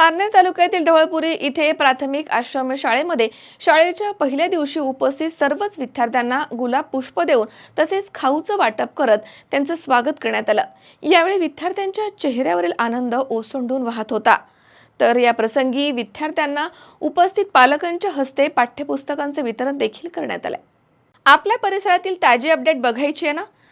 पारनेर तालुक्यातील ढवळपुरी इथे प्राथमिक आश्रम शाळेमध्ये शाळेच्या पहिल्या दिवशी उपस्थित सर्वच विद्यार्थ्यांना गुलाब पुष्प देऊन तसेच खाऊचं वाटप करत त्यांचं स्वागत करण्यात आलं. यावेळी विद्यार्थ्यांच्या चेहऱ्यावरील आनंद ओसंडून वाहत होता. तर या प्रसंगी विद्यार्थ्यांना उपस्थित पालकांच्या हस्ते पाठ्यपुस्तकांचे वितरण देखील करण्यात आलं आपल्या परिसरातील ताजी अपडेट बघायची आहे ना?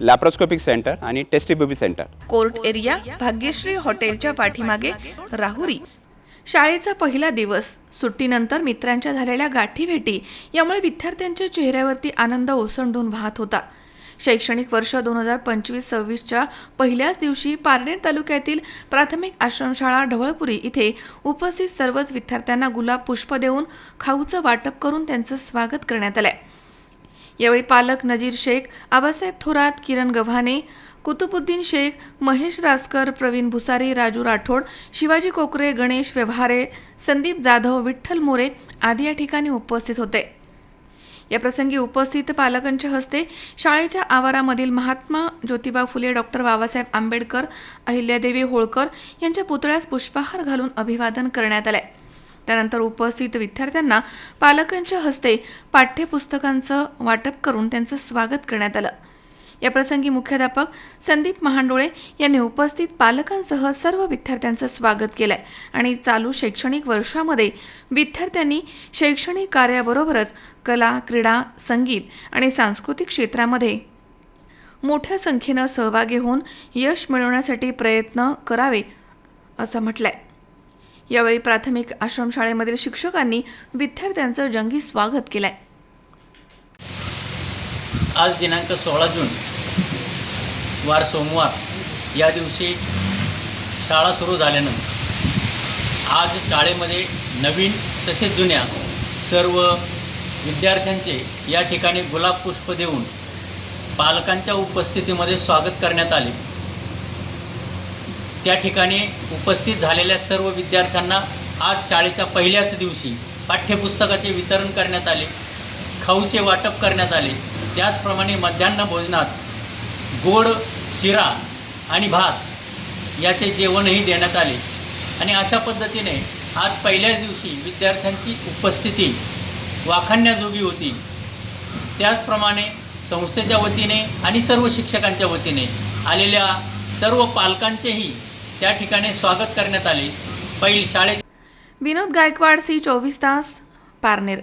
लॅप्रोस्कोपिक सेंटर आणि test tube baby centre court area Bhagyashree हॉटेलच्या पाठीमागे राहुरी. शाळेचा पहिला दिवस सुट्टीनंतर मित्रांच्या झालेल्या गाठी भेटी यामुळे विद्यार्थ्यांच्या चेहऱ्यावरती आनंद ओसंडून वाहत होता. शैक्षणिक वर्ष दोन हजार पंचवीस सव्वीसच्या पहिल्याच दिवशी पारनेर तालुक्यातील प्राथमिक आश्रमशाळा ढवळपुरी इथे उपस्थित सर्वच विद्यार्थ्यांना गुलाब पुष्प देऊन खाऊचं वाटप करून त्यांचं स्वागत करण्यात आलंय. यावेळी पालक नजीर शेख आबासाहेब थोरात किरण गव्हाणे कुतुबुद्दीन शेख महेश रासकर प्रवीण भुसारी राजू राठोड शिवाजी कोकरे गणेश व्यवहारे संदीप जाधव विठ्ठल मोरे आदी या ठिकाणी उपस्थित होते. या प्रसंगी उपस्थित पालकांच्या हस्ते शाळेच्या आवारामधील महात्मा ज्योतिबा फुले डॉक्टर बाबासाहेब आंबेडकर अहिल्यादेवी होळकर यांच्या पुतळ्यास पुष्पहार घालून अभिवादन करण्यात आले त्यानंतर उपस्थित विद्यार्थ्यांना पालकांच्या हस्ते पाठ्यपुस्तकांचं वाटप करून त्यांचं स्वागत करण्यात आलं. या प्रसंगी मुख्याध्यापक संदीप महांडोळे यांनी उपस्थित पालकांसह सर्व विद्यार्थ्यांचं स्वागत केलंय आणि चालू शैक्षणिक वर्षामध्ये विद्यार्थ्यांनी शैक्षणिक कार्याबरोबरच कला क्रीडा संगीत आणि सांस्कृतिक क्षेत्रामध्ये मोठ्या संख्येनं सहभागी होऊन यश मिळवण्यासाठी प्रयत्न करावे असं म्हटलंय. यावेळी प्राथमिक आश्रमशाळेमधील शिक्षकांनी विद्यार्थ्यांचं जंगी स्वागत केलंय. आज दिनांक सोळा जून वार सोमवार या दिवशी शाळा सुरू झाल्यानं आज शाळेमध्ये नवीन तसेच जुन्या सर्व विद्यार्थ्यांचे या ठिकाणी गुलाब पुष्प देऊन पालकांच्या उपस्थितीमध्ये स्वागत करण्यात आले. त्या ठिकाणी उपस्थित झालेल्या सर्व विद्यार्थ्यांना आज शाळेच्या पहिल्याच दिवशी पाठ्यपुस्तकाचे वितरण करण्यात आले खाऊचे वाटप करण्यात आले. त्याचप्रमाणे मध्यान्ह भोजनात गोड शिरा आणि भात याचे जेवणही देण्यात आले. आणि अशा पद्धतीने आज पहिल्याच दिवशी विद्यार्थ्यांची उपस्थिती वाखाणण्याजोगी होती. त्याचप्रमाणे संस्थेच्या वतीने आणि सर्व शिक्षकांच्या वतीने आलेल्या सर्व पालकांचेही त्या ठिकाणी स्वागत करण्यात आले. पहिली शाळेत विनोद गायकवाड सी चोवीस तास पारनेर.